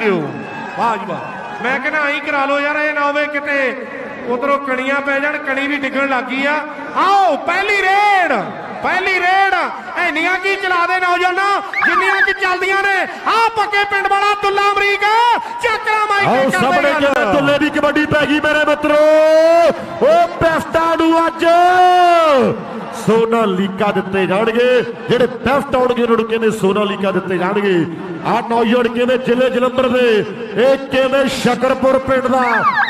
ਵੀਰੋ। ਵਾਹ ਜੀ ਵਾਹ। ਮੈਂ ਕਹਿੰਦਾ ਆਈ ਕਰਾ ਲਓ ਯਾਰ ਇਹ ਨਾ ਹੋਵੇ ਕਿਤੇ ਉਧਰੋਂ ਕਣੀਆਂ ਪੈ ਜਾਣ ਕਣੀ ਵੀ ਡਿੱਗਣ ਲੱਗੀ ਆ। ਆਓ ਪਹਿਲੀ ਰੇਡ ਪਹਿਲੀ ਰੇਡ। ਐਨੀਆਂ ਕੀ ਚਲਾ ਦੇ ਨੌਜਵਾਨਾਂ ਜਿੰਨੀਆਂ ਕੀ ਚੱਲਦੀਆਂ ਨੇ। ਆ ਪੱਕੇ ਪਿੰਡ ਵਾਲਾ ਤੁੱਲਾ ਅਮਰੀਕ ਚੱਕਰਾ ਆਓ ਮਾਈਕ। ਸਾਹਮਣੇ ਕਿਵੇਂ ਤੁੱਲੇ ਦੀ ਕਬੱਡੀ ਪੈ ਗਈ ਮੇਰੇ ਮਿੱਤਰੋ ਉਹ ਪੈਸਟਾ ਨੂੰ ਅੱਜ ਸੋਨਾ ਲੀਕਾ ਦਿੱਤੇ ਜਾਣਗੇ। ਜਿਹੜੇ ਬੈਸਟ ਆਉਣਗੇ, ਉਹਨਾਂ ਨੂੰ ਕਹਿੰਦੇ ਸੋਨਾ ਲੀਕਾ ਦਿੱਤੇ ਜਾਣਗੇ। ਆ ਨੌਜਵਾਨ ਕਿਵੇਂ ਜ਼ਿਲ੍ਹੇ ਜਲੰਧਰ ਦੇ। ਇਹ ਕਿਵੇਂ ਸ਼ਕਰਪੁਰ ਪਿੰਡ ਦਾ।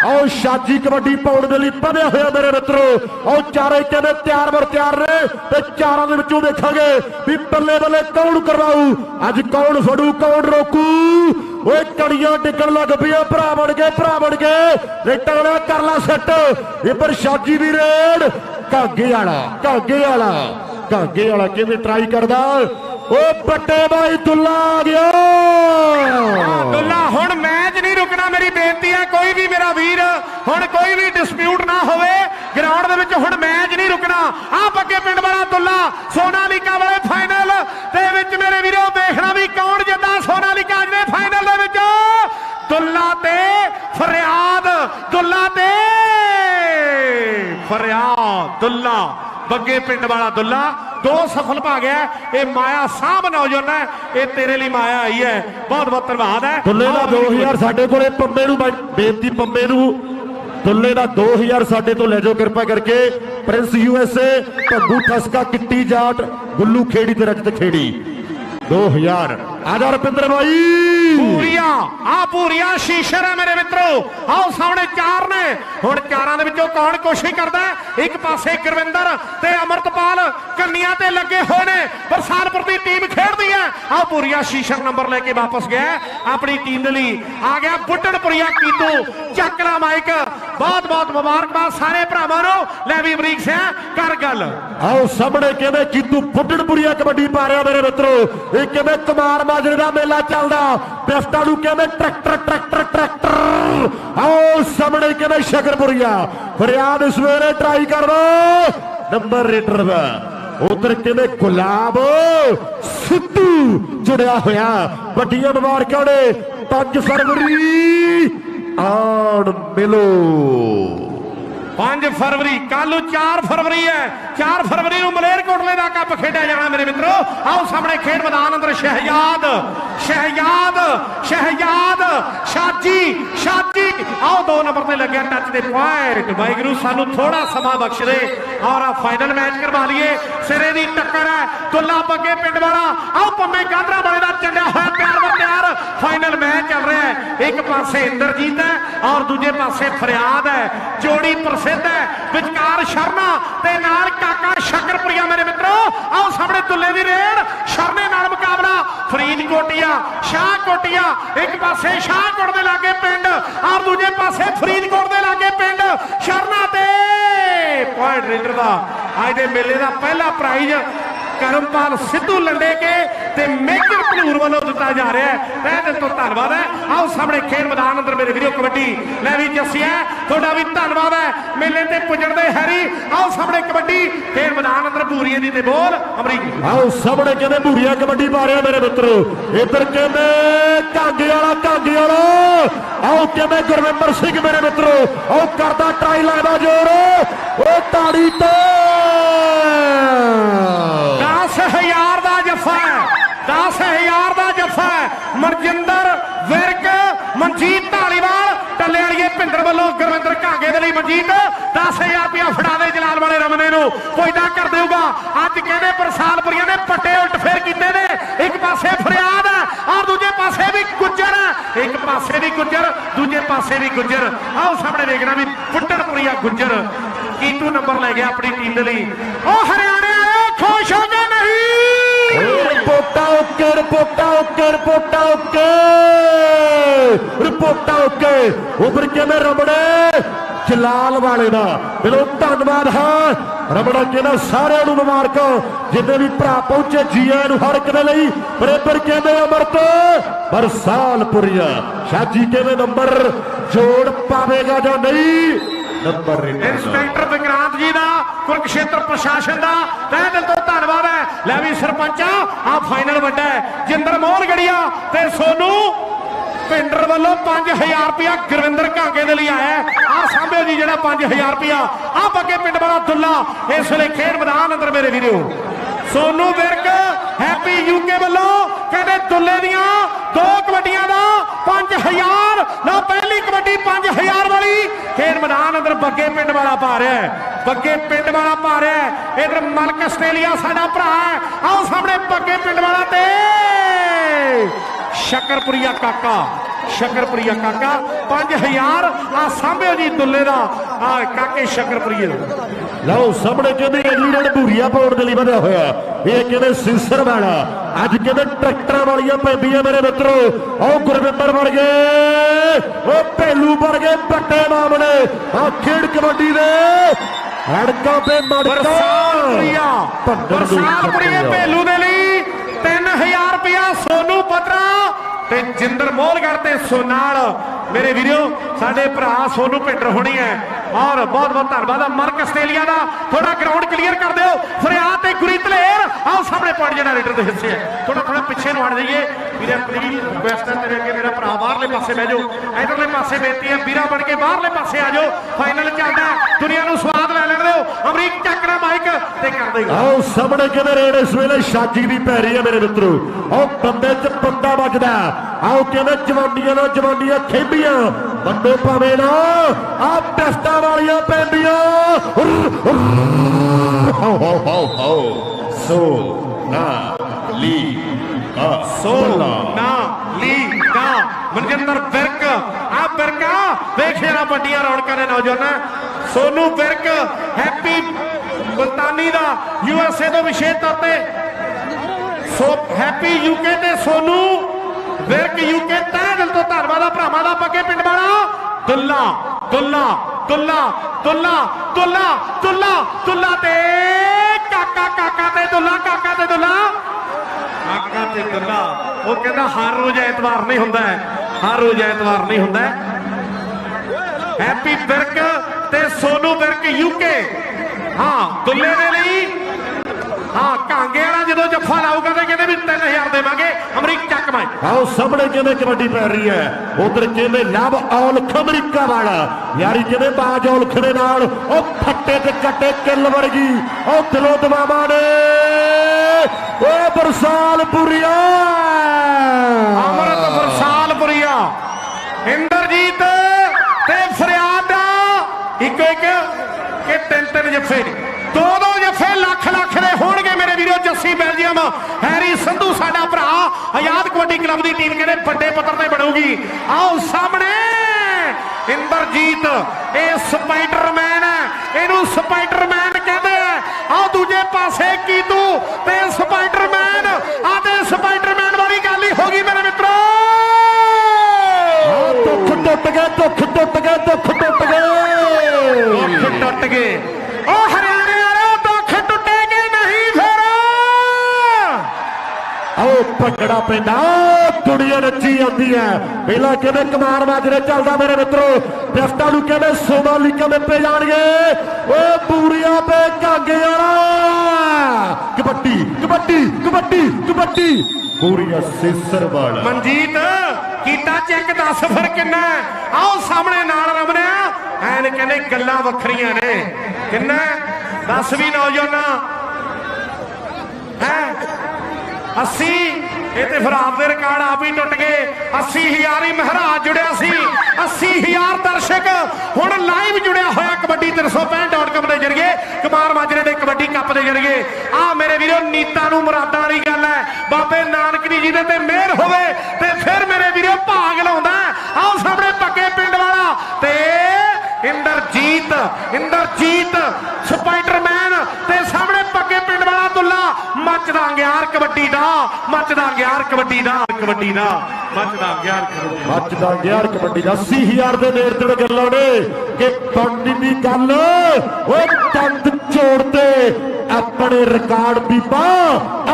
ਆਓ ਸ਼ਾਜੀ ਕਬੱਡੀ ਪਾਉਣ ਦੇ ਲਈ ਵਧਿਆ ਹੋਇਆ ਮੇਰੇ ਮਿੱਤਰੋ। ਆਓ ਚਾਰੇ ਕਿਵੇਂ ਤਿਆਰ ਬਰ ਤਿਆਰ ਨੇ ਤੇ ਚਾਰਾਂ ਦੇ ਵਿੱਚੋਂ ਦੇਖਾਂਗੇ ਵੀ ਬੱਲੇ ਬੱਲੇ ਕੌਣ ਕਰਵਾਊ। ਅੱਜ ਕੌਣ ਫੜੂ, ਕੌਣ ਰੋਕੂ? ਓਏ ਕੜੀਆਂ ਡਿੱਗਣ ਲੱਗ ਪਈਆਂ। ਭਰਾ ਬਣ ਗਏ, ਭਰਾ ਬਣ ਗਏ। ਰੇਟਾਂ ਨਾਲ ਕਰ ਲਾ ਸੈੱਟ ਇੱਧਰ ਸ਼ਾਜੀ ਦੀ ਰੇਡ ਕਾਗੇ ਵਾਲਾ ਕਾਗੇ ਵਾਲਾ। ਕਾਗੇ ਵਾਲਾ ਕਿਵੇਂ ਟਰਾਈ ਕਰਦਾ? ਓ ਪੱਟੇ ਬਾਈ, ਦੁੱਲਾ ਆ ਗਿਆ। ਦੁੱਲਾ, ਹੁਣ ਮੈਚ ਨਹੀਂ ਰੁਕਣਾ ਮੇਰੀ ਬੇਨਤੀ ਹੈ, ਕੋਈ ਵੀ ਮੇਰਾ ਵੀਰ, ਹੁਣ ਕੋਈ ਵੀ ਡਿਸਪਿਊਟ ਨਾ ਹੋਵੇ ਗਰਾਊਂਡ ਦੇ ਵਿੱਚ ਹੁਣ ਮੈਚ ਨਹੀਂ ਰੁਕਣਾ। ਆ ਪੱਕੇ ਪਿੰਡ ਵਾਲਾ ਦੁੱਲਾ, ਸੋਨਾਲੀਕਾ ਵਾਲੇ ਫਾਈਨਲ ਦੇ ਵਿੱਚ ਮੇਰੇ ਵੀਰੋ, ਦੇਖਣਾ ਵੀ ਕੌਣ ਜਿੱਦਾਂ ਸੋਨਾਲੀਕਾ ਦੇ ਫਾਈਨਲ ਦੇ ਵਿੱਚ। ਦੁੱਲਾ ਤੇ ਫਰਿਆਦ, ਦੁੱਲਾ ਤੇ ਫਰਿਆਦ ਦੁੱਲਾ ਬੱਗੇ ਪਿੰਡ ਵਾਲਾ ਦੁੱਲਾ ਦੋ ਸਫਲ ਪਾ ਗਿਆ ਇਹ ਮਾਇਆ ਸਾਹਬ ਨੌਜਵਾਨ ਹੈ ਇਹ ਤੇਰੇ ਲਈ ਮਾਇਆ ਆਈ ਹੈ। ਬਹੁਤ ਬਹੁਤ ਧੰਨਵਾਦ ਹੈ। ਦੁੱਲੇ ਦਾ 2000 ਸਾਡੇ ਕੋਲੇ ਪੰਮੇ ਨੂੰ ਬੇਨਤੀ ਪੰਮੇ ਨੂੰ। ਦੁੱਲੇ ਦਾ 2000 ਸਾਡੇ ਤੋਂ ਲੈ ਜਾਓ ਕਿਰਪਾ ਕਰਕੇ। ਪ੍ਰਿੰਸ ਯੂਐਸਏ ਭੱਬੂ ਠਸਕਾ ਕਿੱਟੀ ਜਾਟ ਗੁੱਲੂ ਖੇੜੀ ਤੇ ਰਜਤ ਖੇੜੀ। 2000 ਆ ਜਾ ਰੁਪਿੰਦਰ ਬਾਈ। ਪੂਰੀਆਂ, ਆ ਪੂਰੀਆਂ ਸ਼ੀਸ਼ਰ ਹੈ ਮੇਰੇ ਮਿੱਤਰੋ। ਆਓ ਸਾਹਮਣੇ ਚਾਰ ਨੇ। ਹੁਣ ਚਾਰਾਂ ਦੇ ਵਿੱਚੋਂ ਕੌਣ ਕੋਸ਼ਿਸ਼ ਕਰਦਾ ਇੱਕ ਪਾਸੇ ਗੁਰਵਿੰਦਰ ਤੇ ਅਮਰਤਪਾਲ ਕੰਨੀਆਂ ਤੇ ਲੱਗੇ ਹੋਏ ਨੇ। ਬਰਸਾਤਪੁਰ ਦੀ ਟੀਮ ਖੇਡਦੀ ਹੈ। ਆਓ ਪੂਰੀਆਂ ਸ਼ੀਸ਼ਰ ਨੰਬਰ ਲੈ ਕੇ ਵਾਪਸ ਗਿਆ ਆਪਣੀ ਟੀਮ ਦੇ ਲਈ ਆ ਗਿਆ ਬੁੱਟਣਪੁਰੀਆ ਕੀਤੂ। ਚੱਕਲਾ ਮਾਈਕ। ਬਹੁਤ ਬਹੁਤ ਮੁਬਾਰਕਬਾਦ ਸਾਰੇ ਭਰਾਵਾਂ ਨੂੰ। ਲੈ ਵੀ ਅਮਰੀਕ ਸਿੰਘ, ਕਰ ਗੱਲ। ਆਓ ਸਾਹਮਣੇ ਕਹਿੰਦੇ ਕੀਤੂ ਫੁੱਟਣਪੁਰੀਆ ਕਬੱਡੀ ਪਾ ਰਿਹਾ ਮੇਰੇ ਮਿੱਤਰੋ। ਇਹ ਕਿਵੇਂ ਕੁਮਾਰ ਮਾਜਰੇ ਦਾ ਮੇਲਾ ਚੱਲਦਾ। ਪਿਸਟਾ ਨੂੰ ਕਿਵੇਂ ਟਰੈਕਟਰ ਟਰੈਕਟਰ ਟਰੈਕਟਰ ਆਓ ਸਾਹਮਣੇ ਕਿਵੇਂ ਸ਼ਕਰਪੁਰੀਆ ਫਰਿਆਦ ਸਵੇਰੇ ਟਰਾਈ ਕਰਦਾ ਨੰਬਰ ਰੇਟਰ ਦਾ ਉਧਰ ਕਿਵੇਂ ਗੁਲਾਬ ਸਿੱਧੂ ਜੁੜਿਆ ਹੋਇਆ। ਵੱਡੀਆਂ ਮੁਬਾਰਕਾਂ ਨੇ। 5 ਫਰਵਰੀ ਆਣ ਮਿਲੋ। 5 ਫਰਵਰੀ ਕੱਲ ਨੂੰ 4 ਫਰਵਰੀ ਹੈ। 4 ਫਰਵਰੀ ਨੂੰ ਮਲੇਰਕੋਟਲੇ ਦਾ ਕੱਪ ਖੇਡਿਆ ਜਾਣਾ ਮੇਰੇ ਮਿੱਤਰੋ। ਆਓ ਸਾਹਮਣੇ ਖੇਡ ਮੈਦਾਨ ਅੰਦਰ, ਸ਼ਹਿਜਾਦ ਸ਼ਹਿਜਾਦ ਸ਼ਹਿਜਾਦ, ਸ਼ਾਜੀ ਸ਼ਾਜੀ। ਆਓ ਦੋ ਨੰਬਰ ਤੇ ਲੱਗਿਆ ਟੱਚ ਦੇ ਪੁਆਇੰਟ ਵਾਹਿਗੁਰੂ ਸਾਨੂੰ ਥੋੜਾ ਸਮਾਂ ਬਖਸ਼ ਦੇ ਔਰ ਆ ਫਾਈਨਲ ਮੈਚ ਕਰਵਾ ਲਈਏ। ਸਿਰੇ ਦੀ ਟੱਕਰ ਹੈ ਦੁੱਲਾ ਬੱਗੇ ਪਿੰਡ ਵਾਲਾ। ਆਓ ਪੰਮੇ ਗਾਂਧਰਾ ਵਾਲੇ ਦਾ ਚੰਡਿਆ ਹੋਇਆ ਪਿਆਰ ਵਰ ਪਿਆਰ ਫਾਈਨਲ ਮੈਚ ਚੱਲ ਰਿਹਾ ਹੈ। ਇੱਕ ਪਾਸੇ ਇੰਦਰਜੀਤ ਹੈ ਔਰ ਦੂਜੇ ਪਾਸੇ ਫਰਿਆਦ ਹੈ। ਜੋੜੀ ਪ੍ਰਸਿੱਧ ਹੈ। ਵਿਚਕਾਰ ਸ਼ਰਮਾ ਤੇ ਨਾਲ ਕਾਕਾ ਸ਼ਕਰਪੁਰੀਆ ਮੇਰੇ ਮਿੱਤਰੋ, ਆਓ ਸਾਹਮਣੇ ਦੁੱਲੇ ਦੀ ਰੇਡ ਸ਼ਰਮੇ ਨਾਲ ਮੁਕਾਬਲਾ, ਫਰੀਦ ਕੋਟੀਆ, ਸ਼ਾਹ ਕੋਟੀਆ, ਇੱਕ ਪਾਸੇ ਸ਼ਾਹਕੋਟ ਦੇ ਲਾਗੇ ਪਿੰਡ ਔਰ ਦੂਜੇ ਪਾਸੇ ਫਰੀਦਕੋਟ ਦੇ ਲਾਗੇ ਪਿੰਡ ਸ਼ਰਮਾ ਤੇ ਪੁਆਇੰਟ ਰੇਡਰ ਦਾ। ਅੱਜ ਦੇ ਮੇਲੇ ਦਾ ਪਹਿਲਾ ਪ੍ਰਾਈਜ਼ ਕਰਮਪਾਲ ਸਿੱਧੂ ਲੰਡੇ ਕੇ ਤੇ ਮੇਜਰ ਭਲੂਰ ਵੱਲੋਂ ਦਿੱਤਾ ਜਾ ਰਿਹਾ ਹੈ। ਤਹਿ ਦਿਲ ਤੋਂ ਧੰਨਵਾਦ ਹੈ। ਆਓ ਸਾਹਮਣੇ ਖੇਡ ਮੈਦਾਨ ਅੰਦਰ ਮੇਰੇ ਵੀਡੀਓ ਕਬੱਡੀ, ਲੈ ਵੀ ਜੱਸਿਆ ਤੁਹਾਡਾ ਵੀ ਧੰਨਵਾਦ ਹੈ। ਮੇਲੇ ਤੇ ਪੁੱਜਣ ਦੇ ਹੈਰੀ ਆਓ ਸਾਹਮਣੇ ਕਬੱਡੀ। ਖੇਡ ਮੈਦਾਨ ਅੰਦਰ ਭੂਰੀਏ ਦੀ ਤੇ ਬੋਲ ਅਮਰੀਕੀ। ਆਓ ਸਾਹਮਣੇ ਕਹਿੰਦੇ ਭੂਰੀਆ ਕਬੱਡੀ ਪਾ ਰਿਹਾ ਮੇਰੇ ਮਿੱਤਰੋ। ਇੱਧਰ ਕਹਿੰਦੇ ਕਾਂਗੇ ਵਾਲਾ ਕਾਂਗੇ ਵਾਲਾ। ਆਓ ਕਹਿੰਦੇ ਗੁਰਵਿੰਦਰ ਸਿੰਘ ਮੇਰੇ ਮਿੱਤਰੋ। ਆਓ ਕਰਦਾ ਟਰਾਈ ਲੱਗਦਾ ਜੋਰ। ਉਹ ਤਾੜੀ ਤੇ। 10000 ਦਾ ਜੱਫਾ ਹੈ। 10000 ਦਾ ਜੱਫਾ ਮਰਜਿੰਦਰ ਵਿਰਕ ਮਨਜੀਤ ਭਿੰਦਰ ਵੱਲੋਂ ਗੁਰਵਿੰਦਰ ਘਾਗੇ ਦੇ ਲਈ ਮਨਜੀਤ 10000 ਰੁਪਇਆ ਫੜਾ ਦੇ ਜਲਾਲ ਵਾਲੇ ਰਮਨੇ ਨੂੰ। ਕੋਈ ਨਾ ਕਰ ਦੇਊਗਾ। ਅੱਜ ਕਹਿੰਦੇ ਬਰਸਾਲਪੁਰੀਆਂ ਨੇ ਪੱਟੇ ਉਲਟ ਫੇਰ ਕੀਤੇ ਨੇ। ਇੱਕ ਪਾਸੇ ਫਰਿਆਦ ਹੈ ਔਰ ਦੂਜੇ ਪਾਸੇ ਵੀ ਗੁੱਜਰ। ਇੱਕ ਪਾਸੇ ਵੀ ਗੁੱਜਰ, ਦੂਜੇ ਪਾਸੇ ਵੀ ਗੁੱਜਰ। ਆਓ ਸਾਹਮਣੇ ਦੇਖਣਾ ਵੀ ਫੁੱਟਣਪੁਰੀਆ ਗੁੱਜਰ। ਕੀਤੂ ਨੰਬਰ ਲੈ ਗਿਆ ਆਪਣੀ ਟੀਮ ਦੇ ਲਈ? ਉਹ ਹਰਿਆਣੇ ਵਾਲੇ ਖੁਸ਼ ਹੋ ਗਏ ਓਕੇ ਰਿਪੋਰਟਾਂ ਓਕੇ ਰਿਪੋਰਟਾਂ ਓਕੇ ਰਿਪੋਰਟਾਂ ਓਕੇ ਉਧਰ ਕਿਵੇਂ ਰਮਣੇ? ਜਲਾਲ ਵਾਲੇ ਦਾ। ਬਿਲੋ ਧੰਨਵਾਦ, ਹੈ। ਰਮਣਾ ਕਹਿੰਦਾ, ਸਾਰਿਆਂ ਨੂੰ ਮੁਬਾਰਕਾਂ। ਜਿੰਨੇ ਵੀ ਭਰਾ ਪਹੁੰਚੇ, ਜੀਆਂ ਨੂੰ ਹਰ ਇੱਕ ਦੇ ਲਈ। ਬਰੇਬਰ ਕਹਿੰਦੇ ਅਮਰਤ, ਬਰਸਾਲਪੁਰੀਆ। ਸ਼ਾਜੀ ਕਿਵੇਂ ਨੰਬਰ ਜੋੜ ਪਾਵੇਗਾ ਜਾਂ ਨਹੀਂ? ਨੰਬਰ ਇੰਸਪੈਕਟਰ ਵਿਕਰਾਂਤ ਜੀ ਦਾ ਕੁਰਕਸ਼ੇਤਰ ਪ੍ਰਸ਼ਾਸਨ ਦਾ ਤਹਿ ਦਿਲ ਤੋਂ ਧੰਨਵਾਦ ਹੈ। ਲੈ ਵੀ ਸਰਪੰਚਾ ਆ ਫਾਈਨਲ ਵੱਡਾ ਹੈ। ਜਿੰਦਰ ਮੋਹਨ ਗੜੀਆ ਤੇ ਸੋਨੂ ਭਿੰਡਰ ਵੱਲੋਂ 5000 ਰੁਪਇਆ ਗੁਰਵਿੰਦਰ ਕਾਂਗੇ ਦੇ ਲਈ ਆਇਆ ਆ ਸਾਂਭਿਓ ਜੀ ਜਿਹੜਾ 5000 ਰੁਪਇਆ ਆ ਬੱਗੇ ਪਿੰਡ ਵਾਲਾ ਦੁੱਲਾ ਇਸ ਵੇਲੇ ਖੇਡ ਮੈਦਾਨ ਅੰਦਰ ਮੇਰੇ ਵੀਰੋ। ਸੋਨੂ ਵਿਰਕ ਹੈਪੀ ਯੂਕੇ ਵੱਲੋਂ ਕਹਿੰਦੇ ਦੁੱਲੇ ਦੀਆਂ ਦੋ ਕਬੱਡੀਆਂ ਦਾ 5000 ਨਾ ਪਹਿਲੀ ਕਬੱਡੀ 5000 ਵਾਲੀ। ਖੇਡ ਮੈਦਾਨ ਅੰਦਰ ਬੱਗੇ ਪਿੰਡ ਵਾਲਾ ਪਾ ਰਿਹਾ ਹੈ। ਬੱਗੇ ਪਿੰਡ ਵਾਲਾ ਪਾ ਰਿਹਾ ਹੈ। ਇਧਰ ਮਲਕ ਆਸਟ੍ਰੇਲੀਆ ਸਾਡਾ ਭਰਾ ਹੈ। ਆਓ ਸਾਹਮਣੇ ਬੱਗੇ ਪਿੰਡ ਵਾਲਾ ਤੇ। ਸ਼ਕਰਪੁਰੀਆ ਕਾਕਾ ਸ਼ਕਰਪੁਰੀਆ ਕਾਕਾ 5000 ਆ ਸਾਂਭਿਓ ਜੀ ਦੁੱਲੇ ਦਾ। ਆ ਕਾਕੇ ਸ਼ਕਰਪੁਰੀਏ ਦਾ ਲਓ, ਸਾਹਮਣੇ ਕਹਿੰਦੇ ਅਗਲੀ ਰਣ ਭੂਰੀਆ ਪਾਉਣ ਦੇ ਲਈ ਵਧਿਆ ਹੋਇਆ। ਇਹ ਕਹਿੰਦੇ ਸਿੰਸਰ ਵਾਲਾ ਅੱਜ ਕਹਿੰਦੇ ਟਰੈਕਟਰਾਂ ਵਾਲੀਆਂ ਪੈਂਦੀਆਂ ਮੇਰੇ ਮਿੱਤਰੋ। ਉਹ ਗੁਰਵਿੰਦਰ ਵਰਗੇ ਉਹ ਭੇਲੂ ਵਰਗੇ ਪੱਟੇ ਮਾਮਲੇ। ਆ ਖੇਡ ਕਬੱਡੀ ਦੇ ਹੜਕਾਂ ਤੇ ਮੜਕਾਂ। ਬਰਸਾਤਪੁਰੀਆ ਭੰਡਰ ਨੂੰ ਬਰਸਾਤਪੁਰੀਏ ਛੱਡਿਆ। ਭੇਲੂ ਦੇ ਲਈ 3000 ਰੁਪਇਆ ਸੋਨੂ ਪਤਰਾ ਤੇ ਜਿੰਦਰ ਮੋਹਲਗੜ ਤੇ ਸੋਨਾਲ। ਮੇਰੇ ਵੀਰੋ ਸਾਡੇ ਭਰਾ ਸੋਨੂ ਪਿੰਡਰ ਹੋਣੀ ਹੈ। ਔਰ ਬਹੁਤ ਬਹੁਤ ਧੰਨਵਾਦ ਆ। ਮਰਕ ਆਸਟ੍ਰੇਲੀਆ ਦਾ ਥੋੜਾ ਗਰਾਊਂਡ ਕਲੀਅਰ ਕਰ ਦਿਓ। ਫਰਿਆਦ ਤੇ ਗੁਰੀ ਧਲੇਰ। ਆਓ ਸਾਹਮਣੇ ਪੁਆਇੰਟ ਜਿਹੜਾ ਲੀਡਰ ਦੇ ਹਿੱਸੇ ਹੈ ਥੋੜਾ ਥੋੜਾ ਪਿੱਛੇ ਨੂੰ ਹਟ ਜਾਈਏ। ਵੀਰੇ ਪਲੀਜ਼ ਰਿਕੁਐਸਟ ਹੈ ਤੇਰੇ ਅੱਗੇ ਮੇਰਾ ਭਰਾ ਬਾਹਰਲੇ ਪਾਸੇ ਬਹਿ ਜਾਓ। ਇਧਰਲੇ ਪਾਸੇ ਬੇਨਤੀ ਹੈ ਵੀਰਾ ਬਣ ਕੇ ਬਾਹਰਲੇ ਪਾਸੇ ਆ ਜਾਓ। ਫਾਈਨਲ ਚੱਲਦਾ। ਦੁਨੀਆ ਨੂੰ ਸਵਾਦ ਲੈ ਲੈਣ ਦਿਓ। ਅਮਰੀਕ ਚੱਕਰਾ ਮਾਈਕ ਤੇ ਕਰ ਦੇਗਾ ਆਓ ਸਾਹਮਣੇ ਕਹਿੰਦੇ ਰੇਡ ਇਸ ਵੇਲੇ? ਸ਼ਾਜੀ ਦੀ ਪੈ ਰਹੀ ਹੈ ਮੇਰੇ ਮਿੱਤਰੋ। ਆਓ ਬੰਦੇ 'ਚ ਬੰਦਾ ਵੱਜਦਾ ਆਓ ਕਹਿੰਦੇ ਜਵਾਨੀਆਂ ਨਾਲ ਜਵਾਨੀਆਂ ਖੇਡੀਆਂ? ਬੰਦੋ ਭਾਵੇਂ ਨਾ ਆ ਟੈਸਟਾਂ ਵਾਲੀਆਂ ਪੈਂਦੀਆਂ। ਹਾਓ ਹਾਓ ਹਾਓ ਹਾਓ ਲੀ ਆ ਸੋ ਨਾ ਲੀ, ਨਾ। ਮਨਜਿੰਦਰ ਬਿਰਕ ਆ। ਬਿਰਕਾ ਵੇਖ ਵੱਡੀਆਂ ਰੌਣਕਾਂ ਨੇ ਨੌਜਵਾਨਾਂ। ਸੋਨੂ ਬਿਰਕ ਹੈਪੀ ਗੁਲਤਾਨੀ ਦਾ ਯੂ ਤੋਂ ਵਿਸ਼ੇਸ਼ ਤੌਰ ਤੇ। ਸੋ ਹੈਪੀ ਯੂਕੇ ਤੇ ਸੋਨੂ ਵਿਰਕ ਯੂਕੇ ਤਹਿ ਦਿਲ ਤੋਂ ਧੰਨਵਾਦ ਆ ਭਰਾਵਾਂ ਦਾ। ਪੱਕੇ ਪਿੰਡ ਵਾਲਾ। ਦੁੱਲਾ ਦੁੱਲਾ ਦੁੱਲਾ ਦੁੱਲਾ ਦੁੱਲਾ ਦੁੱਲਾ ਦੁੱਲਾ ਤੇ ਕਾਕਾ ਕਾਕਾ ਤੇ ਦੁੱਲਾ, ਕਾਕਾ ਤੇ ਦੁੱਲਾ। ਕਾਕਾ ਤੇ ਦੁੱਲਾ। ਉਹ ਕਹਿੰਦਾ ਹਰ ਰੋਜ਼ ਐਤਵਾਰ ਨਹੀਂ ਹੁੰਦਾ ਹਰ ਰੋਜ਼ ਐਤਵਾਰ ਨਹੀਂ ਹੁੰਦਾ ਹੈ। ਹੈਪੀ ਬਿਰਕ ਤੇ ਸੋਨੂ ਬਿਰਕ ਯੂਕੇ ਹਾਂ, ਦੁੱਲੇ ਦੇ ਲਈ ਹਾਂ ਕਾਂਗੇ ਵਾਲਾ ਜਦੋਂ ਜੱਫਾ ਲਾਊਗਾ ਤੇ ਕਹਿੰਦੇ ਵੀ 3000 ਦੇਵਾਂਗੇ ਅਮਰੀਕ ਚੱਕ ਮੈਂ। ਆਓ ਸਾਹਮਣੇ ਕਹਿੰਦੇ ਕਬੱਡੀ ਪੈ ਰਹੀ ਹੈ? ਉਧਰ ਕਹਿੰਦੇ ਲਵ ਔਲਖ ਅਮਰੀਕਾ ਵਾਲਾ? ਯਾਰੀ ਕਹਿੰਦੇ ਬਾਜ ਔਲਖ ਦੇ ਨਾਲ? ਉਹ ਫੱਟੇ ਤੇ ਕੱਟੇ ਕਿੱਲ ਵਰਗੀ। ਉਹ ਦਿਲੋਂ ਦਵਾਵਾਂ ਨੇ। ਉਹ ਬਰਸਾਲ ਪੁਰੀਆ ਅਮਰਤ ਫਰਸਾਲਪੁਰੀਆ ਇੰਦਰਜੀਤ ਤੇ ਫਰਿਆਦ ਦਾ ਇੱਕ ਇੱਕ ਕਿ ਤਿੰਨ ਤਿੰਨ ਜੱਫੇ ਦੋ ਦੋ ਜੱਸੀ ਬੈਲਜੀਅਮ। ਹੈਰੀ ਸੰਧੂ ਸਾਡਾ ਭਰਾ। ਆਜ਼ਾਦ ਕਬੱਡੀ ਕਲੱਬ ਦੀ ਟੀਮ ਕਹਿੰਦੇ ਵੱਡੇ ਪੱਧਰ ਤੇ ਬਣੂਗੀ? ਆਓ ਸਾਹਮਣੇ। ਇੰਦਰਜੀਤ ਇਹ ਸਪਾਈਡਰਮੈਨ ਹੈ। ਇਹਨੂੰ ਸਪਾਈਡਰਮੈਨ ਕਹਿੰਦੇ ਆ। ਆਓ ਦੂਜੇ ਪਾਸੇ ਕੀਤੂ ਤੇ ਸਪਾਈਡਰਮੈਨ ਆ ਤੇ ਸਪਾਈਡਰਮੈਨ ਵਾਲੀ ਗੱਲ ਹੀ ਹੋ ਗਈ ਮੇਰੇ ਮਿੱਤਰੋ। ਦੁੱਖ ਟੁੱਟ ਗਏ ਦੁੱਖ ਟੁੱਟ ਗਏ ਦੁੱਖ ਟੁੱਟ ਗਏ। ਦੁੱਖ ਟੁੱਟ ਗਏ। ਉਹ ਹਰਿਆਣੇ ਭੰਗੜਾ ਪੈਂਦਾ ਦੁਨੀਆ ਨੱਚੀ ਜਾਂਦੀ ਹੈ। ਪਹਿਲਾਂ ਕਹਿੰਦੇ ਕਮਾਨ ਮਾਜਰੇ ਚੱਲਦਾ ਮੇਰੇ ਮਿੱਤਰੋ। ਪਿਸਟਾ ਨੂੰ ਕਹਿੰਦੇ ਸੋਨਾਲੀਕਾ ਦੇ ਪੇ ਜਾਣਗੇ? ਓ ਪੂਰੀਆਂ ਪੇ ਕਾਗੇ ਵਾਲਾ। ਕਬੱਡੀ ਕਬੱਡੀ ਕਬੱਡੀ ਕਬੱਡੀ। ਪੂਰੀਆ ਸੇਸਰ ਵਾਲਾ। ਮਨਜੀਤ, ਕੀਤਾ ਚੈੱਕ ਦੱਸ ਫਿਰ ਕਿੰਨਾ ਆਓ ਸਾਹਮਣੇ ਨਾਲ ਰਮਣਿਆ। ਐਨ ਕਹਿੰਦੇ ਗੱਲਾਂ ਵੱਖਰੀਆਂ ਨੇ। ਕਿੰਨਾ ਹੈ? ਦੱਸ ਵੀ ਨੌਜਵਾਨਾਂ। ਹੈ? 80 ਇਹ ਤੇ ਫਿਰ ਆਪਦੇ ਰਿਕਾਰਡ ਆਪ ਹੀ ਟੁੱਟ ਗਏ। 80000 ਹੀ ਮਹਾਰਾਜ ਜੁੜਿਆ ਸੀ। 80000 ਦਰਸ਼ਕ ਹੁਣ ਲਾਈਵ ਜੁੜਿਆ ਹੋਇਆ ਕਬੱਡੀ 365.com ਦੇ ਜਰੀਏ। ਕੁਮਾਰ ਮਾਜਰੇ ਦੇ ਕਬੱਡੀ ਕੱਪ ਦੇ ਜਰੀਏ। ਆ ਮੇਰੇ ਵੀਰੋ, ਨੀਤਾ ਨੂੰ ਮੁਰਾਦਾਂ ਵਾਲੀ ਗੱਲ ਹੈ। ਬਾਬੇ ਨਾਨਕ ਦੀ ਜੀ ਦੇ ਤੇ ਮਿਹਰ ਹੋਵੇ ਤੇ ਫਿਰ ਮੇਰੇ ਵੀਰੋ ਭਾਗ ਲਾਉਂਦਾ ਆਓ ਸਾਹਮਣੇ ਪੱਕੇ ਪਿੰਡ ਵਾਲਾ ਤੇ ਇੰਦਰਜੀਤ ਇੰਦਰਜੀਤ, ਸਪਾਈਡਰਮੈਨ ਤੇ ਸਾਹਮਣੇ ਪੱਕੇ ਮੱਚਦਾ ਗਿਆਰ ਕਬੱਡੀ ਦਾ ਮੱਚਦਾ ਗਿਆਰ ਕਬੱਡੀ ਦਾ ਕਬੱਡੀ ਦਾ ਮੱਚਦਾ ਗਿਆਰ ਕਬੱਡੀ ਮੱਚਦਾ ਗਿਆਰ ਕਬੱਡੀ ਦਾ। 80000 ਦੇ ਨੇੜੇ ਤੇੜੇ ਗੱਲਾਂ ਨੇ। ਕਿ ਬਣਨੀ ਦੀ ਗੱਲ ਓ ਦੰਦ ਜੋੜਦੇ ਆਪਣੇ ਰਿਕਾਰਡ ਬੀਬਾ,